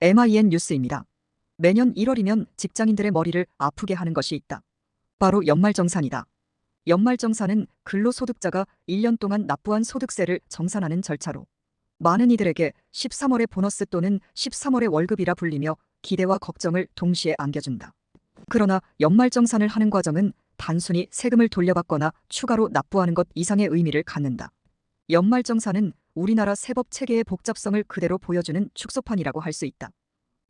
MIN 뉴스입니다. 매년 1월이면 직장인들의 머리를 아프게 하는 것이 있다. 바로 연말정산이다. 연말정산은 근로소득자가 1년 동안 납부한 소득세를 정산하는 절차로 많은 이들에게 13월의 보너스 또는 13월의 월급이라 불리며 기대와 걱정을 동시에 안겨준다. 그러나 연말정산을 하는 과정은 단순히 세금을 돌려받거나 추가로 납부하는 것 이상의 의미를 갖는다. 연말정산은 우리나라 세법 체계의 복잡성을 그대로 보여주는 축소판이라고 할 수 있다.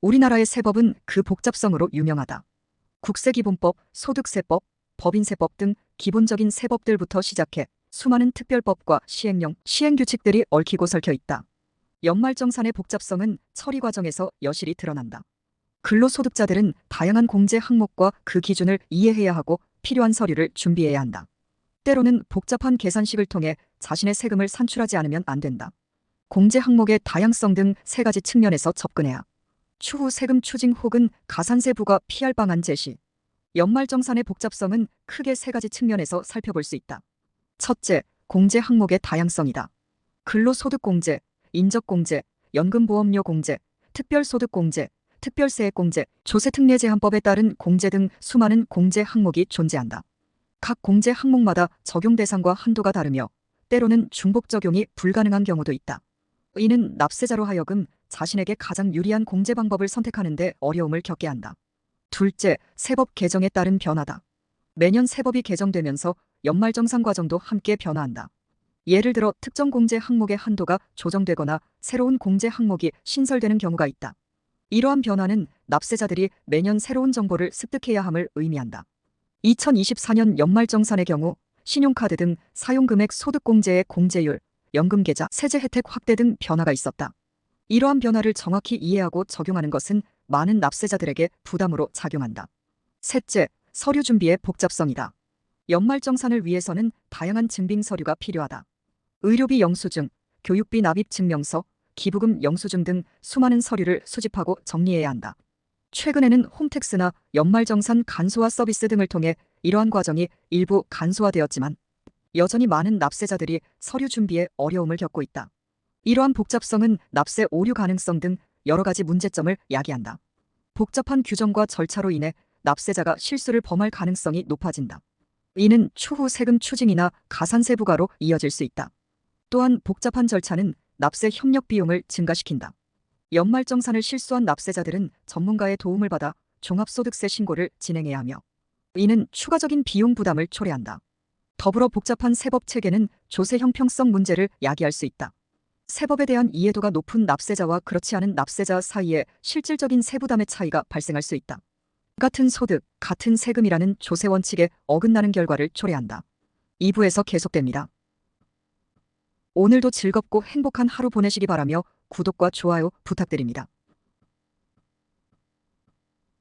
우리나라의 세법은 그 복잡성으로 유명하다. 국세기본법, 소득세법, 법인세법 등 기본적인 세법들부터 시작해 수많은 특별법과 시행령, 시행규칙들이 얽히고 설켜 있다. 연말정산의 복잡성은 처리 과정에서 여실히 드러난다. 근로소득자들은 다양한 공제 항목과 그 기준을 이해해야 하고 필요한 서류를 준비해야 한다. 때로는 복잡한 계산식을 통해 자신의 세금을 산출하지 않으면 안 된다. 공제 항목의 다양성 등 세 가지 측면에서 접근해야 추후 세금 추징 혹은 가산세 부과 피할 방안 제시. 연말정산의 복잡성은 크게 세 가지 측면에서 살펴볼 수 있다. 첫째, 공제 항목의 다양성이다. 근로소득공제, 인적공제, 연금보험료 공제, 특별소득공제, 특별세액공제, 조세특례제한법에 따른 공제 등 수많은 공제 항목이 존재한다. 각 공제 항목마다 적용 대상과 한도가 다르며 때로는 중복 적용이 불가능한 경우도 있다. 이는 납세자로 하여금 자신에게 가장 유리한 공제 방법을 선택하는데 어려움을 겪게 한다. 둘째, 세법 개정에 따른 변화다. 매년 세법이 개정되면서 연말정산 과정도 함께 변화한다. 예를 들어 특정 공제 항목의 한도가 조정되거나 새로운 공제 항목이 신설되는 경우가 있다. 이러한 변화는 납세자들이 매년 새로운 정보를 습득해야 함을 의미한다. 2024년 연말정산의 경우 신용카드 등 사용금액 소득공제의 공제율, 연금계좌, 세제 혜택 확대 등 변화가 있었다. 이러한 변화를 정확히 이해하고 적용하는 것은 많은 납세자들에게 부담으로 작용한다. 셋째, 서류 준비의 복잡성이다. 연말정산을 위해서는 다양한 증빙 서류가 필요하다. 의료비 영수증, 교육비 납입 증명서, 기부금 영수증 등 수많은 서류를 수집하고 정리해야 한다. 최근에는 홈택스나 연말정산 간소화 서비스 등을 통해 이러한 과정이 일부 간소화되었지만 여전히 많은 납세자들이 서류 준비에 어려움을 겪고 있다. 이러한 복잡성은 납세 오류 가능성 등 여러 가지 문제점을 야기한다. 복잡한 규정과 절차로 인해 납세자가 실수를 범할 가능성이 높아진다. 이는 추후 세금 추징이나 가산세 부과로 이어질 수 있다. 또한 복잡한 절차는 납세 협력 비용을 증가시킨다. 연말정산을 실수한 납세자들은 전문가의 도움을 받아 종합소득세 신고를 진행해야 하며 이는 추가적인 비용 부담을 초래한다. 더불어 복잡한 세법 체계는 조세 형평성 문제를 야기할 수 있다. 세법에 대한 이해도가 높은 납세자와 그렇지 않은 납세자 사이에 실질적인 세부담의 차이가 발생할 수 있다. 같은 소득, 같은 세금이라는 조세 원칙에 어긋나는 결과를 초래한다. 2부에서 계속됩니다. 오늘도 즐겁고 행복한 하루 보내시기 바라며 구독과 좋아요 부탁드립니다.